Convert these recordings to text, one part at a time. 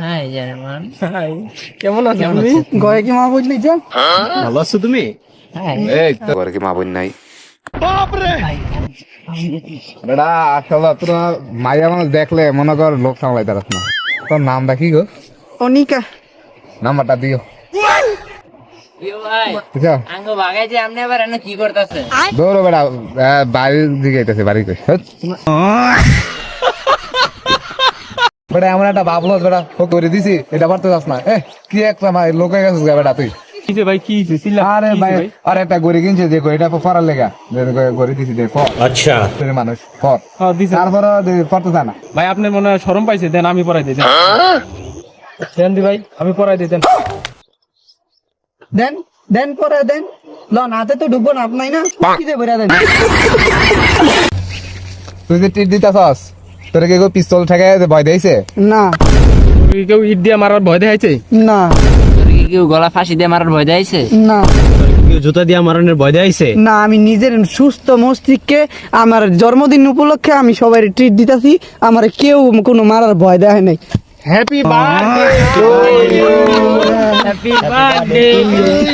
High German high কেমন আছো তুমি? গয়ে কি মা বুঝলি যে ভালো আছো তুমি? হাই এই তো। ঘরে কি মা বোন নাই বেটা আসলে তোরা মাইয়া মানুষ দেখলে মনে কর লোক সামলাই তারাস না। তোর নামটা কি গো? অনিকা। নাম্বারটা দিও। দৌড়ো বেটা বাড়ির দিকে বাড়ি। বেটা এমন একটা ভাবলো বেটা হোক করে দিছি এটা পারতে যাস না। এ কি একটা ভাই লোকে গেছিস গা বেটা তুই। কি আরে ভাই আরে একটা গড়ি কিনছে দেখো এটা পড়ার লেগা। গড়ি দিছি আচ্ছা। হ্যাঁ, মনে হয় পাইছে দেন আমি পড়াই দিই ভাই আমি পড়াই দিতেন দেন। দেন পরে দেন। লন হাতে তো ঢুকবো না না। কি দেবো দেন। তুই যে টিট দিতে তোর কি কেউ পিস্তল ঠেকে ভয় দিয়েছে না। কেউ ইট দিয়ে মারার ভয় দেখাইছে? না। কেউ গলা ফাঁসি দিয়ে মারার ভয় দেয়ছে না। কেউ জুতা দিয়া মারণের ভয় দেয়াইছে না আমি নিজের সুস্থ মস্তিষ্কে আমার জন্মদিন উপলক্ষে আমি সবাই ট্রিট দিতেছি আমার কেউ কোনো মারার ভয় দেয় নাই। হ্যাপি বার্থডে হ্যাপি বার্থডে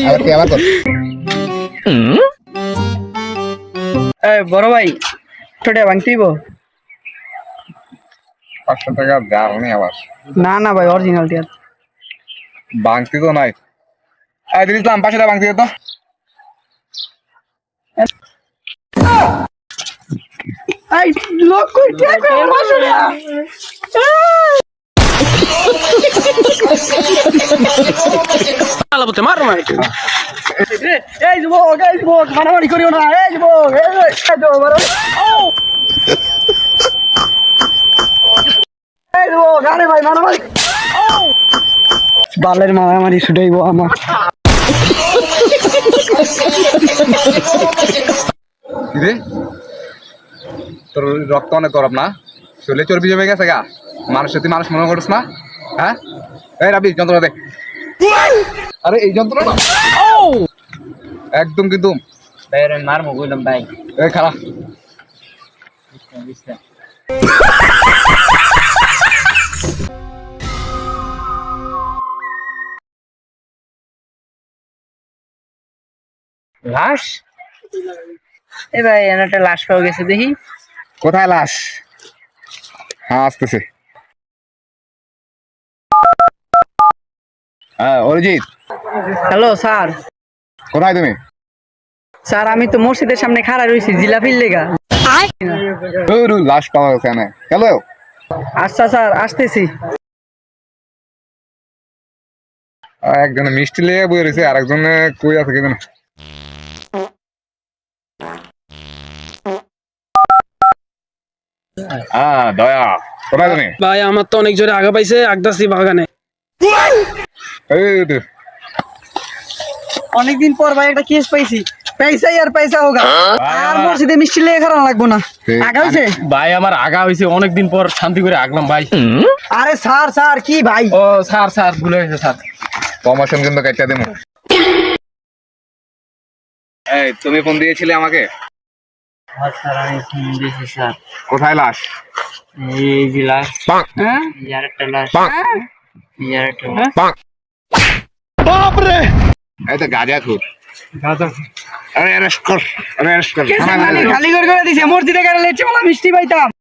আবার কি আবার কর। বড় ভাই ছোটা ভাঙতেইব পাঁচশো টাকা দাম নেই আবার। না না ভাই অরিজিনাল টিয়ার বাংতি তো নাই। এই দিন ইসলাম পাঁচশো টাকা তো। এই লোক কই টিয়া কই আমার শুনে আলাপতে মার মার এই যুবক এই যুবক মারামারি করিও না। এই যুবক এই এই, এই যুবক মারামারি আউ! এই ভাই। বালের মারামারি ছুটাইব আমার। রে তোর রক্ত অনেক গরম না? শরীরে চর্বি জমে গেছে গা। মানুষ তুই মানুষ মনে করিস না? হ্যাঁ? এই রাবি যন্ত্রণা দে। আরে এই যন্ত্রণা একদম কিন্তু। ভাই মারমু কইলাম ভাই। এই খারাপ লাশ? এ ভাই এনে একটা লাশ পাওয়া গেছে দেখি। কোথায় লাশ? হ্যাঁ আসতেছে। হ্যাঁ অরিজিৎ। Hello sir. কোথায় তুমি? স্যার আমি তো মসজিদের সামনে খাড়া রয়েছি জিলাপির লেগা। লাশ পাওয়া গেছে এখানে হ্যালো? আচ্ছা স্যার আসতেছি। একজনে মিষ্টি লেগে বয়ে রয়েছে আর একজনে কই আছে কেন হ্যাঁ দয়া। কোথায় তুমি? ভাই আমার তো অনেক জোরে আগা পাইছে আগদাসি বাগানে। অনেকদিন পর ভাই একটা কেস পাইছি। পয়সাই আর পয়সা হোগা আর মসজিদে মিষ্টি লেগে খারাপ লাগবো না। আগা হয়েছে ভাই আমার আগা হইছে অনেকদিন পর শান্তি করে আগলাম ভাই। আরে স্যার স্যার কি ভাই? ও স্যার স্যার ভুলে গেছে স্যার। প্রমোশন কিন্তু দেবো এই তুমি ফোন দিয়েছিলে আমাকে? কোথায় লাশ? এই যে লাশ। হ্যাঁ? একটা লাশ। লাশ। এই তো গাজা খুব। আরে অ্যারেস্ট কর। আরে অ্যারেস্ট খালি করে দিছে মসজিদে গেলে লেচে বলা মিষ্টি পাইতাম।